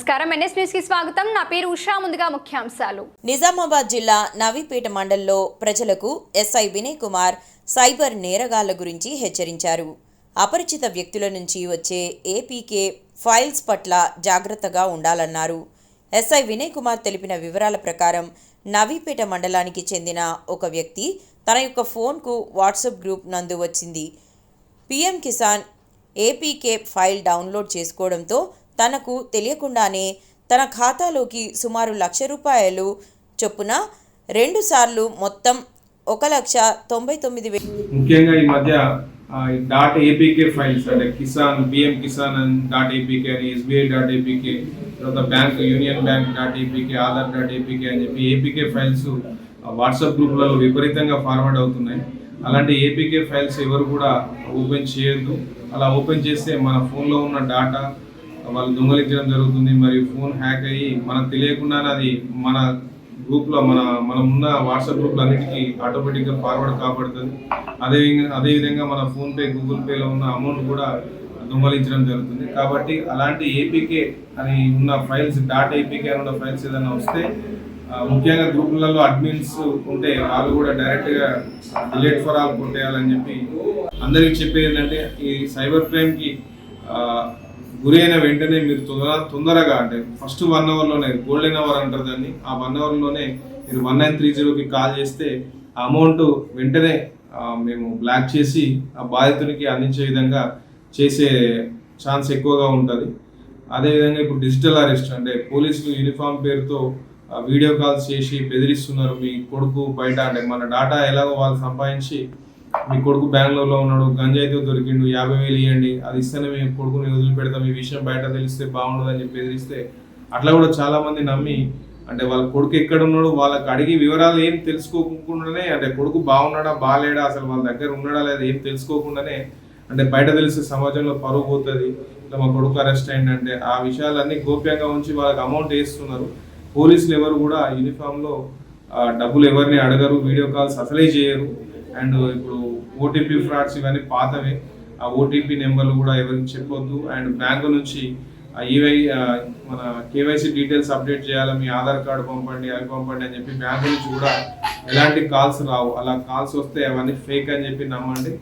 నమస్కారం. ఎన్ఎస్ న్యూస్కి స్వాగతం. నా పేరు ఉషా. ముందుగా ముఖ్యాంశాలు. నిజామాబాద్ జిల్లా నవీపేట మండల్లో ప్రజలకు ఎస్ఐ వినయ్ కుమార్ సైబర్ నేరగాళ్ళ గురించి హెచ్చరించారు. అపరిచిత వ్యక్తుల నుంచి వచ్చే ఏపీకే ఫైల్స్ పట్ల జాగ్రత్తగా ఉండాలన్నారు. ఎస్ఐ వినయ్ కుమార్ తెలిపిన వివరాల ప్రకారం నవీపేట మండలానికి చెందిన ఒక వ్యక్తి తన యొక్క ఫోన్కు వాట్సాప్ గ్రూప్ నందు వచ్చింది. PM Kisan APK file download చేసుకోవడంతో తనకు తెలియకుండానే తన ఖాతాలోకి సుమారు లక్ష రూపాయలు చొప్పున రెండుసార్లు మొత్తం ఒక లక్ష తొంభై తొమ్మిది ముఖ్యంగా ఈ మధ్య డాట్ ఏపీకే ఫైల్స్ అంటే కిసాన్ బిఎం కిసాన్ అని డాట్ ఏపీకే అని ఎస్బీఐ డాట్ ఏపీకే తర్వాత bank Union Bank dot APK Aadhaar dot APK అని చెప్పి ఏపీకే ఫైల్స్ వాట్సాప్ గ్రూపులలో విపరీతంగా ఫార్వర్డ్ అవుతున్నాయి. అలాంటి ఏపీకే ఫైల్స్ ఎవరు కూడా ఓపెన్ చేయొద్దు. అలా ఓపెన్ చేస్తే మన ఫోన్లో ఉన్న డాటా వాళ్ళు దొంగలించడం జరుగుతుంది మరియు ఫోన్ హ్యాక్ అయ్యి మనకు తెలియకుండానే అది మన గ్రూప్లో మన మనం ఉన్న వాట్సాప్ గ్రూప్లో అన్నిటికీ ఆటోమేటిక్గా ఫార్వర్డ్ కాబడుతుంది. అదే అదేవిధంగా మన ఫోన్పే గూగుల్ పేలో ఉన్న అమౌంట్ కూడా దొంగలించడం జరుగుతుంది. కాబట్టి అలాంటి ఏపీకే అని ఉన్న ఫైల్స్ డాట్ ఏపీకే అని ఉన్న ఫైల్స్ ఏదైనా వస్తే ముఖ్యంగా గ్రూపులలో అడ్మిన్స్ ఉంటే వాళ్ళు కూడా డైరెక్ట్గా డిలీట్ ఫర్ ఆల్ కొట్టేయాలని చెప్పి అందరికి చెప్పేది ఏంటంటే ఈ సైబర్ క్రైమ్కి గురి అయిన వెంటనే మీరు తొందర తొందరగా అంటే ఫస్ట్ వన్ అవర్లోనే గోల్డెన్ అవర్ అంటారు దాన్ని ఆ వన్ అవర్లోనే మీరు వన్ నైన్ త్రీ జీరోకి కాల్ చేస్తే ఆ అమౌంట్ వెంటనే మేము బ్లాక్ చేసి ఆ బాధితునికి అందించే విధంగా చేసే ఛాన్స్ ఎక్కువగా ఉంటుంది. అదేవిధంగా ఇప్పుడు డిజిటల్ అరెస్ట్ అంటే పోలీసులు యూనిఫామ్ పేరుతో వీడియో కాల్స్ చేసి బెదిరిస్తున్నారు మీ కొడుకు బయట అంటే మన డాటా ఎలాగో వాళ్ళు సంపాదించి మీ కొడుకు బెంగళూరులో ఉన్నాడు గంజాయితో దొరికిండు యాభై వేలు ఇవ్వండి అది ఇస్తేనే మేము కొడుకుని వదిలిపెడతాం ఈ విషయం బయట తెలిస్తే బాగుండదు అని చెప్పి ఎదిరిస్తే అట్లా కూడా చాలామంది నమ్మి అంటే వాళ్ళ కొడుకు ఎక్కడ ఉన్నాడు వాళ్ళకి అడిగి వివరాలు ఏం తెలుసుకోకుండానే అంటే కొడుకు బాగున్నాడా బాగాలేడా అసలు వాళ్ళ దగ్గర ఉన్నాడా లేదా ఏం తెలుసుకోకుండానే అంటే బయట తెలిస్తే సమాజంలో పరువు పోతుంది. ఇట్లా మా కొడుకు అరెస్ట్ అయిందంటే ఆ విషయాలన్నీ గోప్యంగా ఉంచి వాళ్ళకి అమౌంట్ వేస్తున్నారు. పోలీసులు ఎవరు కూడా యూనిఫామ్లో డబ్బులు ఎవరిని అడగరు వీడియో కాల్స్ అసలే చేయరు. అండ్ ఇప్పుడు ఓటీపీ ఫ్రాడ్స్ ఇవన్నీ పాతవే. ఆ ఓటీపీ నెంబర్లు కూడా ఎవరికి చెప్పొద్దు. అండ్ బ్యాంకు నుంచి ఈవై మన కేవైసీ డీటెయిల్స్ అప్డేట్ చేయాలి మీ ఆధార్ కార్డు పంపండి అవి పంపండి అని చెప్పి బ్యాంకు నుంచి కూడా ఎలాంటి కాల్స్ రావు. అలా కాల్స్ వస్తే అవన్నీ ఫేక్ అని చెప్పి నమ్మండి.